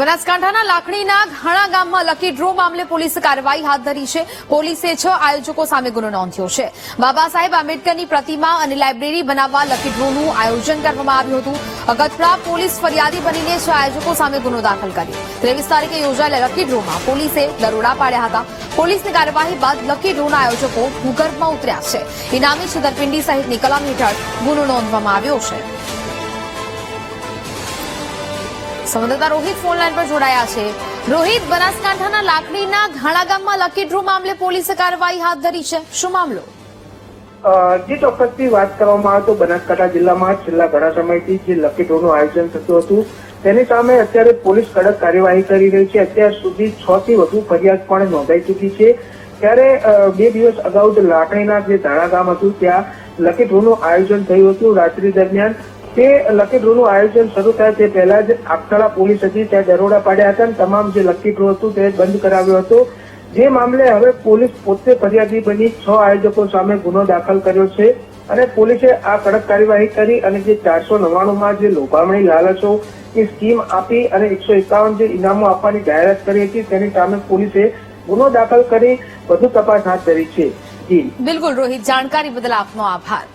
બનાસકાંઠાના લાખણીના ઘણા ગામમાં લકી ડ્રો મામલે પોલીસે કાર્યવાહી હાથ ધરી છે. પોલીસે છ આયોજકો સામે ગુનો નોંધ્યો છે. બાબા સાહેબ આંબેડકરની પ્રતિમા અને લાઇબ્રેરી બનાવવા લકી ડ્રોનું આયોજન કરવામાં આવ્યું હતું. અગતપુરા પોલીસ ફરિયાદી બનીને છ આયોજકો સામે ગુનો દાખલ કર્યો. ત્રેવીસ તારીખે યોજાયેલા લકી ડ્રોમાં પોલીસે દરોડા પાડ્યા હતા. પોલીસની કાર્યવાહી બાદ લકી ડ્રોના આયોજકો ભૂગર્ભમાં ઉતર્યા છે. ઇનામી છેતરપિંડી સહિતની કલમ હેઠળ ગુનો નોંધવામાં આવ્યો છે. સંવાદદાતા રોહિત ફોન લાઇન પર જોડાયા છે. રોહિત, બનાસકાંઠાના લાકડીના ઘાણા ગામમાં લકી ડ્રો મામલે પોલીસે કાર્યવાહી હાથ ધરી છે. શું મામલો? જે ચોક્કસથી વાત કરવામાં આવે તો બનાસકાંઠા જિલ્લામાં છેલ્લા ઘણા સમયથી જે લકી ડ્રોનું આયોજન થતું હતું, તેની સામે અત્યારે પોલીસ કડક કાર્યવાહી કરી રહી છે. અત્યાર સુધી છ થી વધુ ફરિયાદ પણ નોંધાઈ ચૂકી છે. ત્યારે બે દિવસ અગાઉ જ લાકડીના જે ધાણા ગામ હતું, ત્યાં લકી ડ્રોનું આયોજન થયું હતું. રાત્રિ દરમિયાન તે લકી ડ્રોનું આયોજન શરૂ થાય તે પહેલા જ આપતાળા પોલીસ હતી, ત્યાં દરોડા પાડ્યા હતા અને તમામ જે લકી ડ્રો હતું તે બંધ કરાવ્યો હતો. જે મામલે હવે પોલીસ પોતે ફરિયાદી બની, છ આયોજકો સામે ગુનો દાખલ કર્યો છે અને પોલીસે આ કડક કાર્યવાહી કરી અને જે ચારસો નવ્વાણુંમાં જે લોભામણી લાલચો એ સ્કીમ આપી અને એકસો એકાવન જે ઇનામો આપવાની જાહેરાત કરી હતી, તેની સામે પોલીસે ગુનો દાખલ કરી, વધુ તપાસ હાથ ધરી છે. બિલકુલ, રોહિત, જાણકારી બદલ આપનો આભાર.